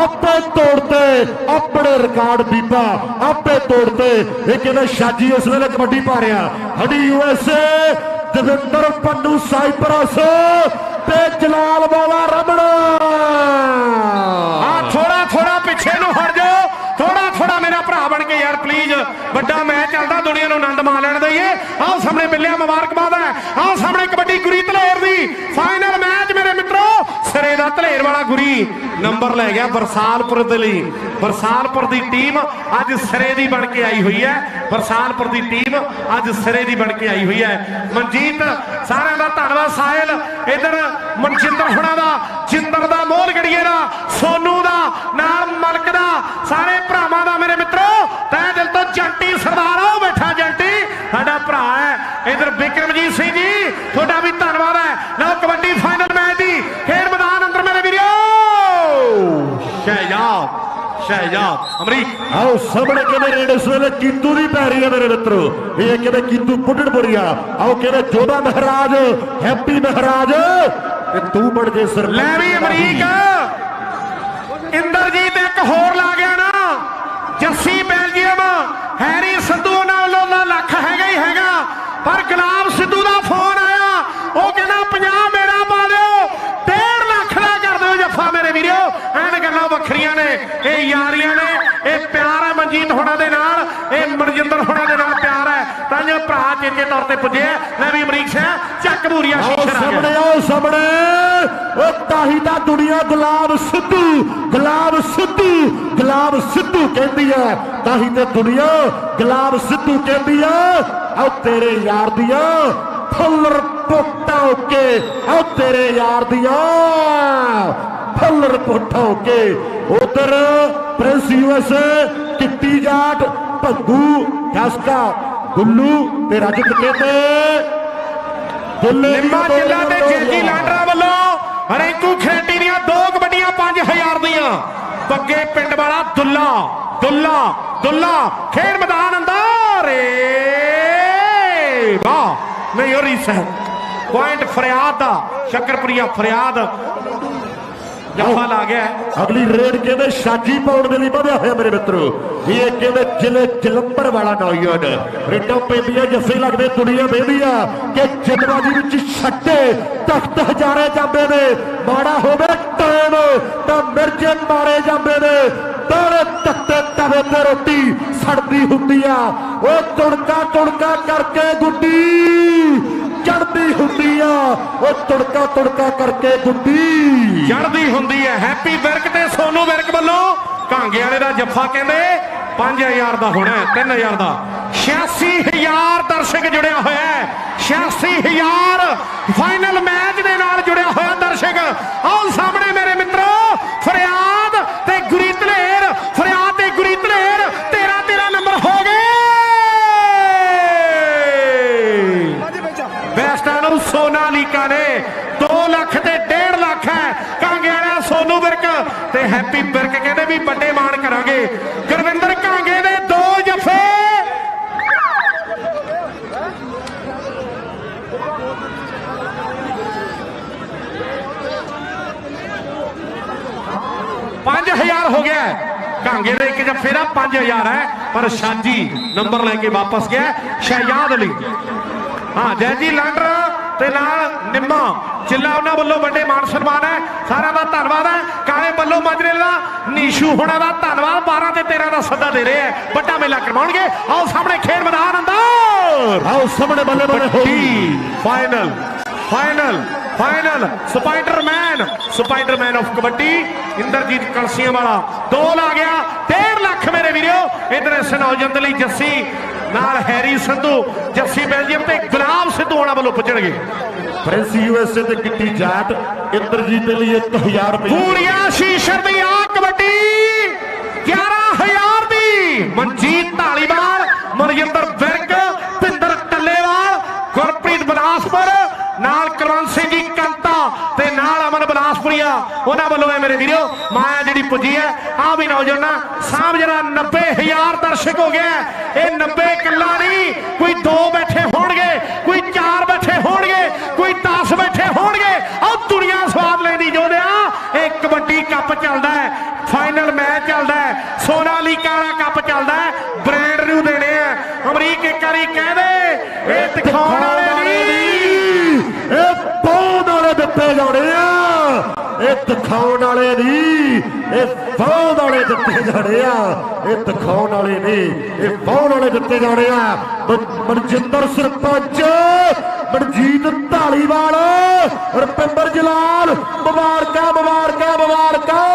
ਆਪੇ ਤੋੜਦੇ ਆਪਣੇ ਰਿਕਾਰਡ ਬੀਬਾ, ਆਪੇ ਤੋੜਦੇ ਇਹ ਕਹਿੰਦਾ, ਸ਼ਾਜੀ ਇਸ ਵੇਲੇ ਕਬੱਡੀ ਪਾ ਰਿਹਾ। ਹੜੀ ਯੂਐਸਏ ਦਵਿੰਦਰ ਪੰਨੂ, ਸਾਈਪਰਸ ਤੇ ਜਲਾਲ ਵਾਲਾ ਰਬੜ। ਆ ਥੋੜਾ ਥੋੜਾ ਪਿੱਛੇ ਨੂੰ ਹਟ ਜਾਓ। ਥੋੜਾ ਥੋੜਾ ਮੇਰਾ ਭਰਾ ਬਣ ਕੇ ਯਾਰ ਪਲੀਜ਼ ਵੱਡਾ ਮੈਚ ਚੱਲਦਾ ਦੁਨੀਆ ਨੂੰ ਆਨੰਦ ਮਾ ਲੈਣ ਦਈਏ ਆਹ ਸਾਹਮਣੇ ਮਿਲਿਆ ਮੁਬਾਰਕਬਾਦ ਹੈ। ਆਹ ਸਾਹਮਣੇ ਕਬੱਡੀ ਗੁਰੀ ਤਲੇਰ ਦੀ। ਧਲੇਰ ਵਾਲਾ ਗੁਰੀ ਨੰਬਰ ਲੈ ਗਿਆ ਬਰਸਾਲਪੁਰ ਦੇ ਲਈ। ਬਰਸਾਲਪੁਰ ਦੀ ਟੀਮ ਅੱਜ ਸਿਰੇ ਦੀ ਬਣ ਕੇ ਆਈ ਹੋਈ ਹੈ। ਬਰਸਾਲਪੁਰ ਦੀ ਟੀਮ ਅੱਜ ਸਿਰੇ ਦੀ ਬਣ ਕੇ ਆਈ ਹੋਈ ਹੈ। ਮਨਜੀਤ, ਸਾਰਿਆਂ ਦਾ ਧੰਨਵਾਦ। ਸਾਹਿਲ, ਇਧਰ ਮਨਜਿੰਦਰ ਹੁਣਾਂ ਦਾ, ਜਿੰਦਰ ਦਾ ਮੋਹਲ ਗੜੀਏ ਦਾ, ਸੋਨੂ ਦਾ, ਨਾਲ ਮਲਕ ਦਾ, ਸਾਰੇ ਭਰਾਵਾਂ ਦਾ ਮੇਰੇ ਮਿੱਤਰੋ ਤੈ ਦਿਲ ਤੋਂ ਜੰਟੀ ਸਰਦਾਰ ਆਓ ਬੈਠਾ ਜੰਟੀ। ਸਾਡਾ ਭਰਾ ਹੈ। ਇਧਰ ਬਿਕਰਮਜੀਤ ਸਿੰਘ ਜੀ, ਤੁਹਾਡਾ ਵੀ ਧੰਨਵਾਦ ਹੈ। ਲਓ ਕਬੱਡੀ ਫਾਈਨਲ ਸ਼ਹਿਜਾਦ ਸ਼ਹਿਜਾਦ। ਅਮਰੀਕ। ਆਓ ਸਾਹਮਣੇ ਕਿਵੇਂ ਰੇਡ ਇਸ ਵੇਲੇ ਕੀਤੂ ਦੀ ਪੈ ਰਹੀ ਹੈ ਮੇਰੇ ਮਿੱਤਰੋ। ਇਹ ਕਿਵੇਂ ਕੀਤੂ ਪੁੱਟੜਪੁਰੀਆ ਆਓ ਕਿਵੇਂ ਜੋਧਾ ਮਹਾਰਾਜ ਹੈਪੀ ਮਹਾਰਾਜ। ਤੇ ਤੂੰ ਬਣ ਜੇ ਸਰ ਲੈ ਵੀ ਅਮਰੀਕ। ਇੰਦਰਜੀਤ ਇੱਕ ਹੋਰ ਲਾ ਗਿਆ ਨਾ। ਜੱਸੀ ਬੈਲਜੀਅਮ ਹੈਰੀ ਸੰਧੂ ਉਹਨਾਂ ਵੱਲੋਂ ਦਾ ਲੱਖ ਹੈਗਾ ਹੀ ਹੈਗਾ। ਪਰ ਗੁਲਾਬ ਸਿੱਧੂ ਦਾ ਫੋਨ ਆਇਆ ਉਹ ਕਹਿੰਦਾ 50 ਮੇਰਾ ਪਾ ਦਿਓ 1.5 ਲੱਖ ਦਾ ਕਰ ਦਿਓ ਜੱਫਾ ਮੇਰੇ ਵੀਰੋ ਐਨ ਗੱਲਾਂ ਵੱਖਰੀਆਂ ਨੇ, ਇਹ ਯਾਰੀਆਂ ਨੇ, ਇਹ ਪਿਆਰ ਹੈ ਮਨਜੀਤ ਹੋਣਾ ਦੇ ਨਾਲ, ਇਹ ਮਨਜਿੰਦਰ ਹੋਣਾ ਦੇ ਨਾਲ ਪਿਆਰ ਹੈ। ਤਾਂ ਜੋ ਭਰਾ ਚੇਚੇ ਤੌਰ ਤੇ ਪੁੱਜੇ ਲੈ ਵੀ ਅਮਰੀਕ ਸਿੰਘ, ਚੱਕ ਬੂਰੀਆ ਸ਼ੀਸ਼ਰ ਆ ਸਾਹਮਣੇ, ਆਓ ਸਾਹਮਣੇ। ਉਹ ਤਾਹੀ ਦਾ ਦੁਨੀਆ ਗੁਲਾਬ ਸਿੱਧੂ ਗੁਲਾਬ ਸਿੱਧੂ ਗੁਲਾਬ ਸਿੱਧੂ ਕਹਿੰਦੀ ਹੈ। ਤਾਹੀ ਤੇ ਦੁਨੀਆ ਗੁਲਾਬ ਸਿੱਧੂ ਕਹਿੰਦੀ ਹੈ ਉਹ ਤੇਰੇ ਯਾਰ ਦੀਆਂ ਫੁੱਲ ਰਿਪੋਰਟਾਂ ਓਕੇ ਆਓ ਤੇਰੇ ਯਾਰ ਦੀਆਂ। ਫੁੱਲ ਰਿਪੋਰਟਾਂ ਓਕੇ ਉਧਰ ਪ੍ਰਿੰਸ ਯੂਐਸ ਕਿੱਟੀ ਜਾਟ ਭੱਗੂ ਖਸਕਾ ਗੁੱਲੂ ਤੇ ਰਜਤ ਦੁੱਲੇ ਨਿੰਮਾ ਜਿੱਲਾ ਤੇ ਜੇਜੀ ਲਾਂਡਰਾ ਵੱਲੋਂ ਰੈਂਕੂ ਖੇਟੀ ਦੀਆਂ ਦੋ ਕਬੱਡੀਆਂ 5000 ਦੀਆਂ। ਬੱਗੇ ਪਿੰਡ ਵਾਲਾ ਦੁੱਲਾ ਦੁੱਲਾ ਦੁੱਲਾ ਖੇਡ ਮੈਦਾਨ ਅੰਦਰ ਏ। ਵਾਹ ਨਹੀਂ ਹੋ ਰਹੀ ਸਹਿ ਪੁਆਇੰਟ ਫਰਿਆਦ ਦਾ ਸ਼ੱਕਰਪੁਰੀਆ ਫਰਿਆਦ। ਜੱਫਾ ਲਾ ਗਿਆ। ਅਗਲੀ ਰੇਡ ਕਹਿੰਦੇ ਸਾਜੀ ਪਾਉਣ ਦੇ ਲਈ ਵਧਿਆ ਹੋਇਆ ਮੇਰੇ ਮਿੱਤਰੋ? ਇਹ ਕਹਿੰਦੇ ਜ਼ਿਲ੍ਹੇ ਜਲੰਧਰ ਵਾਲਾ ਨੌਜਵਾਨ ਰੇਡਾਂ ਪੈਂਦੀਆਂ ਜੱਫੇ ਲੱਗਦੇ, ਦੁਨੀਆ ਵੇਖਦੀ ਕਿ ਜਿੰਦਬਾਜੀ ਵਿੱਚ ਛੱਟੇ, ਤਖਤ ਹਜ਼ਾਰੇ ਜਾਂਦੇ ਨੇ। ਮਾੜਾ ਹੋਵੇ ਟਾਈਮ, ਤਾਂ ਮਿਰਜੇ ਮਾਰੇ ਜਾਂਦੇ ਨੇ। ਤਾਰੇ ਤੱਤੇ ਤਵੇ ਤੇ ਰੋਟੀ ਸੜਦੀ ਹੁੰਦੀ ਆ। ਉਹ ਤੁੜਕਾ ਤੁੜਕਾ ਕਰਕੇ ਗੁੱਡੀ। ਚੜਦੀ ਹੁੰਦੀ ਆ। ਉਹ ਤੁੜਕਾ ਤੁੜਕਾ ਕਰਕੇ ਗੁੱਡੀ। ਚੜ੍ਹਦੀ ਹੁੰਦੀ ਹੈ। ਹੈਪੀ ਵਿਰਕ ਤੇ ਸੋਨੂ ਵਿਰਕ ਵੱਲੋਂ ਕਾਂਗੇ ਵਾਲੇ ਦਾ ਜੱਫਾ ਕਹਿੰਦੇ 5000 ਦਾ ਹੋਣਾ ਹੈ 3000 ਦਾ। 86000 ਦਰਸ਼ਕ ਜੁੜਿਆ ਹੋਇਆ ਹੈ। 86000 ਫਾਈਨਲ ਮੈਚ ਦੇ ਨਾਲ ਜੁੜਿਆ ਹੋਇਆ ਦਰਸ਼ਕ। ਆਓ ਸਾਹਮਣੇ ਮੇਰੇ ਮਿੱਤਰੋ ਫਰਿਆਦ ਤੇ ਗੁਰੀ ਧਲੇਰ ਫਰਿਆਦ ਤੇ ਗੁਰੀ ਧਲੇਰ 13 13 ਨੰਬਰ ਹੋ ਗਏ ਬੈਸਟਾਂ ਨੂੰ ਸੋਨਾਲੀਕਾ ਨੇ 2 ਲੱਖ ਤੇ 1.5 ਲੱਖ ਹੈ ਕਾਂਗੇ ਵਾਲਾ ਸੋਨੂ ਵਿਰਕ ਤੇ ਹੈਪੀ ਵਿਰਕ ਕਹਿੰਦੇ ਵੀ ਵੱਡੇ ਮਾਣ ਕਰਾਂਗੇ ਗੁਰਵਿੰਦਰ ਕਾਂਗੇ ਦੇ ਦੋ ਜਫੇ ਪੰਜ ਹਜ਼ਾਰ ਹੋ ਗਿਆ ਹੈ। ਕਾਂਗੇ ਦੇ ਇੱਕ ਜੱਫੇ ਦਾ 5000 ਹੈ ਪਰ ਸ਼ਾਜੀ ਨੰਬਰ ਲੈ ਕੇ ਵਾਪਸ ਗਿਆ ਸ਼ਹਿਜਾਦ ਅਲੀ ਹਾਂ ਜੈਜੀ ਲਾਂਡਰ ਤੇ ਨਾਲ ਨਿੰਮਾ। ਚਿੱਲਾ ਉਹਨਾਂ ਵੱਲੋਂ ਵੱਡੇ ਮਾਨ ਸਨਮਾਨ ਹੈ। ਸਾਰਿਆਂ ਦਾ ਧੰਨਵਾਦ ਹੈ। ਕਾਲੇ ਬੱਲੋ ਮਾਜਰੇ ਦਾ ਨੀਸ਼ੂ ਹੋਣਾ ਦਾ ਧੰਨਵਾਦ। 12 ਤੇ 13 ਦਾ ਸੱਦਾ ਦੇ ਰਹੇ ਹੈ। ਵੱਡਾ ਮੇਲਾ ਕਰਵਾਉਣਗੇ। ਆਓ ਸਾਹਮਣੇ ਖੇਡ ਮੈਦਾਨ ਅੰਦਰ। ਆਓ ਸਾਹਮਣੇ ਬੱਲੇ ਬੱਲੇ ਹੋ। ਗਈ final final final spiderman spiderman of kabaddi Inderjit Kalsianwala ਦੋ ਲਾ ਗਿਆ 1.5 ਲੱਖ ਮੇਰੇ ਵੀਰੋ ਇਧਰ ਇਸ ਨੌਜਵਾਨ ਦੇ ਲਈ ਜੱਸੀ ਨਾਲ ਹੈਰੀ ਸੰਧੂ ਜੱਸੀ ਬੈਲਜੀਅਮ ਤੇ ਗੁਲਾਬ ਸਿੱਧੂ ਹੋਣਾ ਵੱਲੋਂ ਪੁੱਜਣਗੇ ਪ੍ਰਿੰਸ ਯੂਐਸਏ ਤੇ ਕਿੱਟੀ ਜਾਟ ਇੰਦਰਜੀਤ ਦੇ ਲਈ 1000 ਰੁਪਏ ਪੂਰੀਆ ਸ਼ੀਸ਼ਰ ਦੀ ਆ ਕਬੱਡੀ 11000 ਦੀ ਮਨਜੀਤ ਢਾਲੀਵਾਲ ਮਨਜਿੰਦਰ ਵਿਰਕ ਭਿੰਦਰ ਟੱਲੇਵਾਲ ਗੁਰਪ੍ਰੀਤ ਬਲਾਸਪੁਰ ਨਾਲ ਕੁਲਵੰਤ ਸਿੰਘ ਜੀ ਕੰਤਾ ਤੇ ਨਾਲ ਅਮਨ ਬਲਾਸਪੁਰੀਆ, ਉਹਨਾਂ ਵੱਲੋਂ ਹੈ ਮੇਰੇ ਵੀਰੋ, ਮਾਇਆ ਜਿਹੜੀ ਪੁੱਜੀ ਹੈ ਆ ਵੀ ਨੌਜਵਾਨਾਂ ਸਾਹਮ ਜਰਾ 90000 ਦਰਸ਼ਕ ਹੋ ਗਿਆ ਇਹ 90 ਕਿੱਲਾ ਨਹੀਂ, ਕੋਈ ਦੋ ਬੈਠੇ ਹੋਣਗੇ, ਕੋਈ ਚਾਰ ਬੈਠੇ ਹੋਣਗੇ, ਕੋਈ 10 ਬੈਠੇ ਹੋਣਗੇ। ਆਹ ਦੁਨੀਆ ਸਵਾਦ ਲੈਂਦੀ ਜੋਧਿਆ, ਇਹ ਕਬੱਡੀ ਕੱਪ ਚੱਲਦਾ ਹੈ। ਫਾਈਨਲ ਮੈਚ ਜਾਣੇ ਆ। ਇਹ ਦਿਖਾਉਣ ਵਾਲੇ ਨਹੀਂ, ਇਹ ਵਾਉਣ ਵਾਲੇ ਦਿੱਤੇ ਜਾਣੇ ਇਹ ਦਿਖਾਉਣ ਵਾਲੇ ਨਹੀਂ, ਇਹ ਵਾਉਣ ਵਾਲੇ ਦਿੱਤੇ ਜਾਣੇ ਆ। ਸਰਪੰਚ, ਮਨਜੀਤ ਢਾਲੀਵਾਲ ਰਪਿੰਦਰ ਜਲਾਲ, ਮੁਬਾਰਕਾਂ ਮੁਬਾਰਕਾਂ ਮੁਬਾਰਕਾਂ।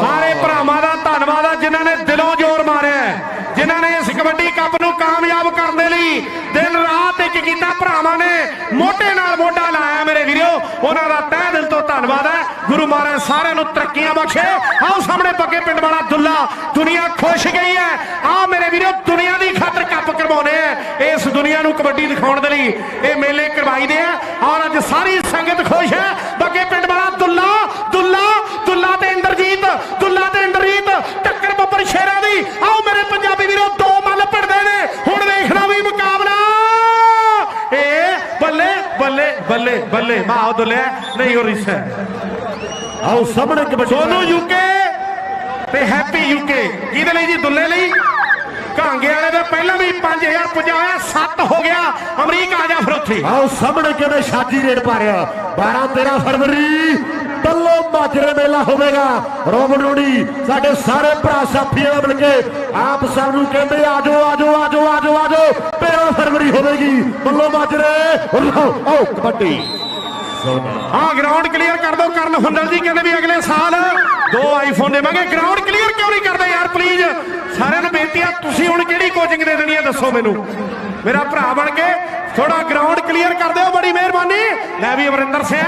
ਸਾਰੇ ਭਰਾਵਾਂ ਦਾ ਧੰਨਵਾਦ ਆ ਜਿਨ੍ਹਾਂ ਨੇ ਦਿਲੋਂ ਜ਼ੋਰ ਮਾਰਿਆ ਜਿਨ੍ਹਾਂ ਨੇ ਇਸ ਕਬੱਡੀ ਕੱਪ ਨੂੰ ਕਾਮਯਾਬ ਕਰਨ ਦੇ ਲਈ ਮੋਢੇ ਨਾਲ ਮੋਢਾ ਲਾਇਆ ਮੇਰੇ ਵੀਰੋ ਉਹਨਾਂ ਦਾ ਤਹਿ ਦਿਲ ਤੋਂ ਧੰਨਵਾਦ ਹੈ। ਗੁਰੂ ਮਹਾਰਾਜ ਸਾਰਿਆਂ ਨੂੰ ਤਰੱਕੀਆਂ ਬਖਸ਼ੇ। ਆਓ ਸਾਹਮਣੇ ਬੱਗੇ ਪਿੰਡ ਵਾਲਾ ਦੁੱਲਾ, ਦੁਨੀਆ ਖੁਸ਼ ਗਈ ਹੈ। ਆ ਮੇਰੇ ਵੀਰੋ ਦੁਨੀਆ ਦੀ ਖਾਤਰ ਕੱਪ ਕਰਵਾਉਣੇ ਆ ਇਸ ਦੁਨੀਆ ਨੂੰ ਕਬੱਡੀ ਦਿਖਾਉਣ ਦੇ ਲਈ ਇਹ ਮੇਲੇ ਕਰਵਾਈ ਦੇ ਆ ਔਰ ਅੱਜ ਸਾਰੀ ਸੰਗਤ ਖੁਸ਼ ਹੈ। ਬੱਗੇ ਪਿੰਡ ਵਾਲਾ ਦੁੱਲਾ ਦੁੱਲਾ ਦੁੱਲਾ ਤੇ ਇੰਦਰਜੀਤ, ਦੁੱਲਾ ਤੇ ਇੰਦਰਜੀਤ, ਟੱਕਰ ਬੱਬਰ ਸ਼ੇਰਾਂ ਦੀ। ਆਓ ਮੇਰੇ ਪੰਜਾਬੀ ਵੀਰੋ ਦੋ ਮੱਲ ਭਿੜਦੇ ਨੇ ਹੁਣ ਵੇਖਣਾ ਵੀ ਮੁਕਾਬਲਾ ਏ ਬੱਲੇ ਬੱਲੇ ਬੱਲੇ ਬੱਲੇ ਮਾਹ ਦੁੱਲੇ ਨਹੀਂ ਹੋ ਰਿਸਾ ਆਓ ਸਾਹਮਣੇ ਕਬੱਡੀ ਸੋਨੂ ਯੂਕੇ ਤੇ ਹੈਪੀ ਯੂਕੇ ਕਿਹਦੇ ਲਈ ਜੀ ਦੁੱਲੇ ਲਈ? ਕਾਂਗੇ ਵਾਲੇ ਦਾ ਪਹਿਲਾਂ ਵੀ 5000 ਪੁਜਾਇਆ 7 ਹੋ ਗਿਆ ਅਮਰੀਕ ਆ ਜਾ ਫਿਰ ਉੱਥੇ। ਆਓ ਸਾਹਮਣੇ ਕਿਵੇਂ ਸ਼ਾਜੀ ਰੇਡ ਪਾ ਰਿਹਾ? 12 13 ਫਰਵਰੀ। ਬੱਲੋ ਮਾਜਰੇ ਮੇਲਾ ਹੋਵੇਗਾ। ਰੋਮਨੋੜੀ ਸਾਡੇ ਸਾਰੇ ਭਰਾ ਸਾਥੀਆਂ ਮਿਲ ਕੇ ਆਪ ਸਭ ਨੂੰ ਕਹਿੰਦੇ, ਆਜੋ ਆਜੋ ਆਜੋ ਆਜੋ ਆਜੋ 13 ਫਰਵਰੀ ਹੋਵੇਗੀ। ਬੱਲੋ ਮਾਜਰੇ ਆਓ ਕਬੱਡੀ। ਹਾਂ ਗਰਾਊਂਡ ਕਲੀਅਰ ਕਰ ਦਿਓ। ਕਰਨ ਹੁੰਦਲ ਜੀ ਕਹਿੰਦੇ ਵੀ ਅਗਲੇ ਸਾਲ ਦੋ ਆਈਫੋਨ ਦੇਵਾਂਗੇ ਗਰਾਊਂਡ ਕਲੀਅਰ ਕਿਉਂ ਨਹੀਂ ਕਰਦੇ ਯਾਰ ਪਲੀਜ਼ ਸਾਰਿਆਂ ਨੂੰ ਬੇਨਤੀ ਆ, ਤੁਸੀਂ ਹੁਣ ਕਿਹੜੀ ਕੋਚਿੰਗ ਦੇ ਦੇਣੀ ਹੈ ਦੱਸੋ ਮੈਨੂੰ। ਮੇਰਾ ਭਰਾ ਬਣ ਕੇ ਥੋੜਾ ਗਰਾਊਂਡ ਕਲੀਅਰ ਕਰ ਦਿਓ ਬੜੀ ਮਿਹਰਬਾਨੀ। ਲੈ ਵੀ ਅਮਰਿੰਦਰ ਸਿੰਘ,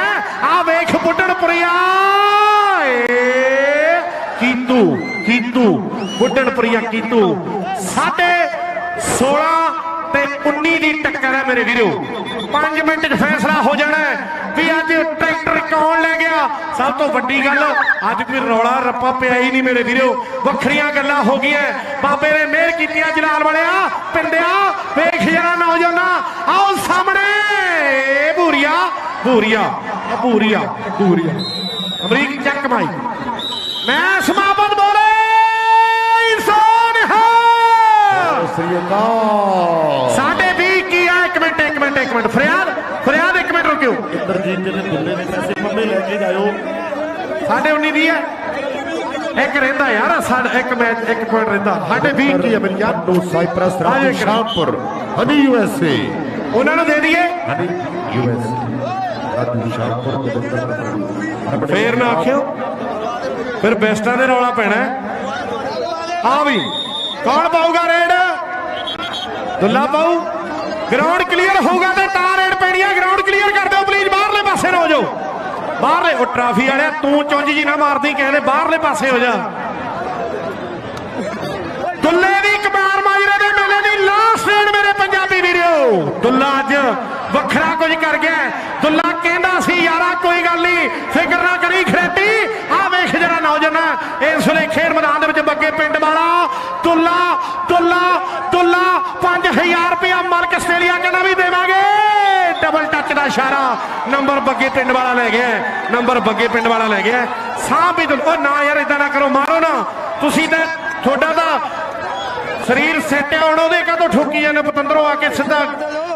ਆ ਵੇਖ ਬੁੱਢਣਪੁਰੀਆ। ਏ ਕੀਤੂ ਕੀਤੂ, ਬੁੱਢਣਪੁਰੀਆ ਕੀਤੂ। ਸਾਡੇ 16 ਤੇ 19 ਦੀ ਟੱਕਰ ਹੈ ਮੇਰੇ ਵੀਰੋ। 5 ਮਿੰਟ 'ਚ ਫੈਸਲਾ ਹੋ ਜਾਣਾ ਵੀ ਅੱਜ ਟਰੈਕਟਰ ਕੌਣ ਲੈ ਗਿਆ? ਸਭ ਤੋਂ ਵੱਡੀ ਗੱਲ, ਅੱਜ ਕੋਈ ਰੌਲਾ ਰੱਪਾ ਪਿਆ ਹੀ ਨਹੀਂ ਮੇਰੇ ਵੀਰੋ। ਵੱਖਰੀਆਂ ਗੱਲਾਂ ਹੋ ਗਈਆਂ। ਬਾਬੇ ਨੇ ਮਿਹਰ ਕੀਤੀਆਂ ਜਲਾਲ ਵਾਲਿਆ। ਪਿੰਡਿਆ, ਵੇਖ ਜਰਾ ਨੌਜਵਾਨਾ। ਆਓ ਸਾਹਮਣੇ। ਭੂਰੀਆ ਭੂਰੀਆ ਭੂਰੀਆ ਭੂਰੀਆ। ਅਮਰੀਕ ਚੱਕ ਮਾਈ। ਮੈਂ ਸਮਾਪਤ ਬੋਲੇ ਇਨਸਾਨ ਹੈ ਸ੍ਰੀ ਅਕਾਲ। ਸਾਡੇ ਵੀ ਕੀ ਆ? ਇੱਕ ਮਿੰਟ ਇੱਕ ਮਿੰਟ ਇੱਕ ਮਿੰਟ। ਫਰਿਆਦ ਫਰਿਆਦ ਇੱਕ ਮਿੰਟ ਰੁਕਿਓ। ਇੰਦਰਜੀਤ ਦੇ ਦੁੱਲੇ ਨੇ ਪੈਸੇ ਮੰਮੇ ਲੈ ਕੇ ਜਾਇਓ। ਸਾਡੇ 19 ਦੀ ਹੈ ਇੱਕ ਰਹਿੰਦਾ ਯਾਰ ਸਾਡਾ ਇੱਕ ਮੈਚ ਇੱਕ ਪੁਆਇੰਟ ਰਹਿੰਦਾ। ਸਾਡੇ 20 ਕੀ ਹੈ ਮੇਰੀ ਯਾਰ? ਟੂ ਸਾਈਪ੍ਰਸ ਰਾਜੂ। ਸ਼ਾਹਪੁਰ ਹਨੀ ਯੂਐਸਏ ਉਹਨਾਂ ਨੂੰ ਦੇ ਦਈਏ। ਹਨੀ ਯੂਐਸਏ ਰਾਜੂ ਸ਼ਾਹਪੁਰ ਫੇਰ ਨਾ ਆਖਿਓ। ਫਿਰ ਬੈਸਟਾਂ ਦੇ ਰੌਲਾ ਪੈਣਾ ਹੈ। ਆ ਵੀ। ਕੌਣ ਪਾਊਗਾ ਰੇਡ? ਦੁੱਲਾ ਪਾਊ ਗਰਾਊਂਡ ਕਲੀਅਰ ਹੋਊਗਾ ਤੇ ਤਾਂ ਰੇਡ ਪੈਣੀ ਆ। ਗਰਾਊਂਡ ਕਲੀਅਰ ਕਰ ਦਿਓ ਪਲੀਜ਼ ਬਾਹਰਲੇ ਪਾਸੇ ਨੂੰ ਹੋ ਜਾਓ। ਬਾਹਰਲੇ, ਉਹ ਟਰਾਫੀ ਵਾਲਿਆ, ਤੂੰ ਚੁੰਝ ਜੀ ਨਾ ਮਾਰਦੀ ਕਹਿੰਦੇ ਬਾਹਰਲੇ ਪਾਸੇ ਹੋ ਜਾ। ਦੁੱਲੇ ਦੀ ਕਮਾਰ ਮਾਜਰੇ ਦੇ ਮੇਲੇ ਦੀ ਲਾਸਟ ਰੇਡ ਮੇਰੇ ਪੰਜਾਬੀ ਵੀਰੋ। ਦੁੱਲਾ ਅੱਜ ਵੱਖਰਾ ਕੁਝ ਕਰ ਗਿਆ ਹੈ। ਦੁੱਲਾ ਕਹਿੰਦਾ ਸੀ, ਯਾਰਾ, ਕੋਈ ਗੱਲ ਨਹੀਂ, ਫਿਕਰ ਨਾ ਕਰੀ ਖਰੇਟੀ ਆ ਵੇਖ ਜਰਾ ਨੌਜਵਾਨ ਇਸ ਵੇਲੇ ਖੇਡ ਮੈਦਾਨ ਦੇ ਵਿੱਚ ਬੱਗੇ ਪਿੰਡ ਵਾਲਾ। ਦੁੱਲਾ ਦੁੱਲਾ ਦੁੱਲਾ 5000 ਰੁਪਇਆ ਮਾਲਕ ਆਸਟ੍ਰੇਲੀਆ ਕਹਿੰਦਾ ਵੀ ਦੇਵਾਂਗੇ। ਡਬਲ ਟੱਚ ਦਾ ਇਸ਼ਾਰਾ। ਨੰਬਰ ਬੱਗੇ ਪਿੰਡ ਵਾਲਾ ਲੈ ਗਿਆ ਨੰਬਰ ਬੱਗੇ ਪਿੰਡ ਵਾਲਾ ਲੈ ਗਿਆ ਸਾਹ ਵੀ ਉਹ ਨਾ ਯਾਰ ਇਦਾਂ ਨਾ ਕਰੋ, ਮਾਰੋ ਨਾ। ਤੁਸੀਂ ਤਾਂ ਤੁਹਾਡਾ ਤਾਂ ਸਰੀਰ ਸੈੱਟਿਆ ਹੁਣ ਉਹਦੇ ਕਦੋਂ ਠੋਕੀ ਜਾਂਦੇ ਪਤੰਦਰੋਂ ਆ ਕੇ ਸਿੱਧਾ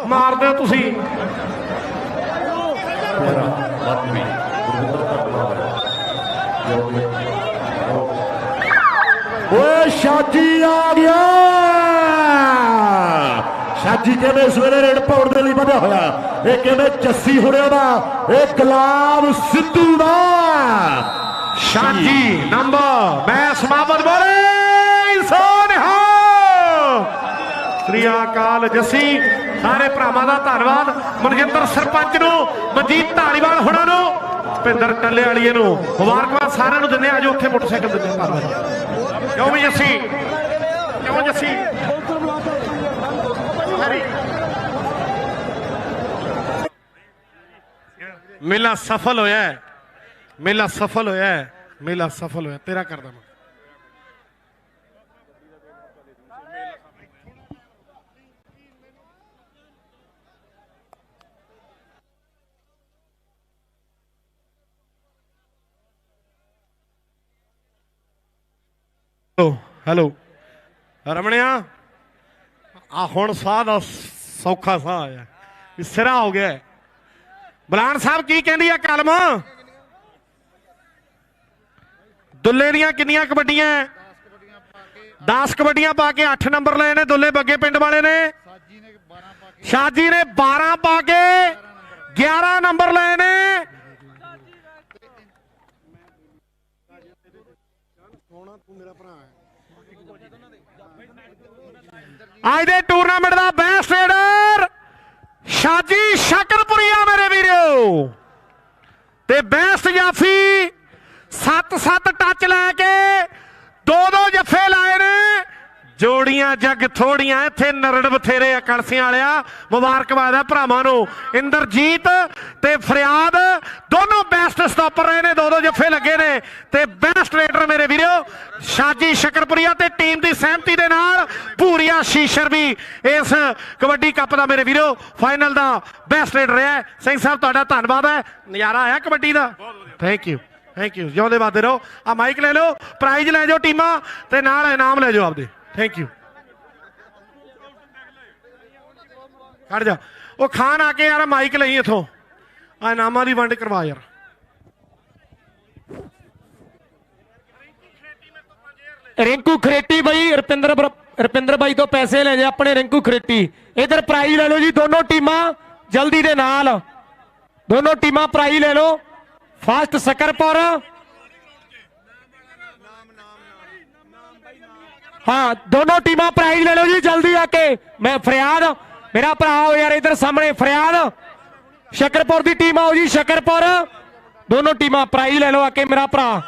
ਮਾਰਦੇ ਹੋ ਤੁਸੀਂ। ਓਏ ਸ਼ਾਜੀ ਆ ਗਿਆ। ਸ਼ਾਜੀ ਕਹਿੰਦੇ ਸਵੇਰੇ ਰੇਡ ਪਾਉਣ ਦੇ ਲਈ ਵਧਿਆ ਹੋਇਆ? ਇਹ ਕਹਿੰਦੇ ਜੱਸੀ ਹੁਣਿਆ ਦਾ? ਇਹ ਗੁਲਾਬ ਸਿੱਧੂ ਦਾ। ਸ਼ਾਜੀ ਨੰਬਰ ਮੈਂ ਸਮਾਪਤ ਬੋਲੇ ਇਨਸਾਨ ਹਾਂ ਸ੍ਰੀ ਅਕਾਲ ਜੱਸੀ, ਸਾਰੇ ਭਰਾਵਾਂ ਦਾ ਧੰਨਵਾਦ। ਮਨਜਿੰਦਰ ਸਰਪੰਚ ਨੂੰ, ਮਨਜੀਤ ਢਾਲੀਵਾਲ ਹੁਣਾਂ ਨੂੰ ਭਿੰਦਰ ਟੱਲੇ ਵਾਲੀਏ ਨੂੰ, ਮੁਬਾਰਕਬਾਦ ਸਾਰਿਆਂ ਨੂੰ ਦਿੰਦੇ ਆਜੋ ਉੱਥੇ ਮੋਟਰਸਾਈਕਲ ਦਿੰਦੇ ਧੰਨਵਾਦ ਕਿਉਂ ਵੀ ਜੱਸੀ? ਕਿਉਂ ਜੱਸੀ? ਮੇਲਾ ਸਫਲ ਹੋਇਆ ਮੇਲਾ ਸਫਲ ਹੋਇਆ ਮੇਲਾ ਸਫਲ ਹੋਇਆ ਤੇਰਾ ਕਰਦਾ ਮੈਂ। ਹੈਲੋ ਰਮਣਿਆ ਆ ਹੁਣ ਸਾਹ ਦਾ ਸੌਖਾ ਸਾਹ ਆਇਆ। ਸਿਰਾ ਹੋ ਗਿਆ ਬਲਾਨ ਸਾਹਿਬ ਕੀ ਕਹਿੰਦੀ ਆ ਕਲਮ? ਦੁੱਲੇ ਦੀਆਂ ਕਿੰਨੀਆਂ ਕਬੱਡੀਆਂ 10 ਕਬੱਡੀਆਂ ਪਾ ਕੇ 8 ਨੰਬਰ ਲਏ ਨੇ ਦੁੱਲੇ ਬੱਗੇ ਪਿੰਡ ਵਾਲੇ ਨੇ। ਸ਼ਾਜੀ ਨੇ 12 ਪਾ ਕੇ 11 ਨੰਬਰ ਲਏ ਨੇ। ਅੱਜ ਦੇ ਟੂਰਨਾਮੈਂਟ ਦਾ ਬੈਸਟ ਰੇਡਰ ਸ਼ਾਜੀ ਸ਼ਕਰ ਤੇ ਬੈਸਟ ਜਾਫੀ 7-7 ਟੱਚ ਲੈ ਕੇ ਦੋ ਦੋ ਜੱਫੇ ਲਾਏ ਨੇ। ਜੋੜੀਆਂ ਜੱਗ ਥੋੜੀਆਂ, ਇੱਥੇ ਨਰੜ ਬਥੇਰੇ ਆ ਕਲਸੀਆਂ ਵਾਲਿਆ। ਮੁਬਾਰਕਬਾਦ ਹੈ ਭਰਾਵਾਂ ਨੂੰ। ਇੰਦਰਜੀਤ ਤੇ ਫਰਿਆਦ ਦੋਨੋਂ ਬੈਸਟ ਸਟਾਪਰ ਰਹੇ ਨੇ, ਦੋ ਦੋ ਜੱਫੇ ਲੱਗੇ ਨੇ ਤੇ ਬੈਸਟ ਰੇਡਰ ਮੇਰੇ ਵੀਰੋ, ਸ਼ਾਜੀ ਸ਼ਕਰਪੁਰੀਆ ਤੇ ਟੀਮ ਦੀ ਸਹਿਮਤੀ ਦੇ ਨਾਲ ਪੂਰੀਆ ਸ਼ੀਸ਼ਰ ਵੀ ਇਸ ਕਬੱਡੀ ਕੱਪ ਦਾ ਮੇਰੇ ਵੀਰੋ ਫਾਈਨਲ ਦਾ ਬੈਸਟ ਰੇਡਰ ਰਿਹਾ ਸਿੰਘ ਸਾਹਿਬ, ਤੁਹਾਡਾ ਧੰਨਵਾਦ ਹੈ। ਨਜ਼ਾਰਾ ਆਇਆ ਕਬੱਡੀ ਦਾ? ਥੈਂਕ ਯੂ ਥੈਂਕ ਯੂ ਜਿਉਂਦੇ ਵਾਦੇ ਰਹੋ। ਆ ਮਾਈਕ ਲੈ ਲਓ ਪ੍ਰਾਈਜ਼ ਲੈ ਜਾਓ ਟੀਮਾਂ ਤੇ ਨਾਲ ਇਨਾਮ ਲੈ ਜਾਓ ਆਪਦੇ। ਥੈਂਕ ਯੂ ਖੜ ਜਾ। ਉਹ ਖਾਨ ਆ ਕੇ ਯਾਰ ਮਾਈਕ ਲਈ ਇਥੋਂ। ਆ ਇਨਾਮਾਂ ਦੀ ਵੰਡ ਕਰਵਾ ਯਾਰ। ਰਿੰਕੂ ਖਰੇਟੀ ਬਾਈ, ਰਪਿੰਦਰ ਰਪਿੰਦਰ ਬਾਈ ਤੋਂ ਪੈਸੇ ਲੈ ਜੇ ਆਪਣੇ ਰਿੰਕੂ ਖਰੇਟੀ। ਇਧਰ ਪ੍ਰਾਈਜ਼ ਲੈ ਲਓ ਜੀ, ਦੋਨੋਂ ਟੀਮਾਂ ਜਲਦੀ ਦੇ ਨਾਲ। ਦੋਨੋਂ ਟੀਮਾਂ ਪ੍ਰਾਈਜ਼ ਲੈ ਲਓ। ਫਾਸਟ ਸਕਰਪੁਰ। ਹਾਂ, ਦੋਨੋਂ ਟੀਮਾਂ ਪ੍ਰਾਈਜ਼ ਲੈ ਲਓ ਜੀ, ਜਲਦੀ ਆ ਕੇ। ਮੈਂ ਫਰਿਆਦ, ਮੇਰਾ ਭਰਾ ਹੋ ਯਾਰ ਇਧਰ ਸਾਹਮਣੇ, ਫਰਿਆਦ। ਸ਼ਕਰਪੁਰ ਦੀ ਟੀਮ ਆਓ ਜੀ, ਸ਼ਕਰਪੁਰ। ਦੋਨੋਂ ਟੀਮਾਂ ਪ੍ਰਾਈਜ਼ ਲੈ ਲਓ ਆ ਕੇ ਮੇਰਾ ਭਰਾ।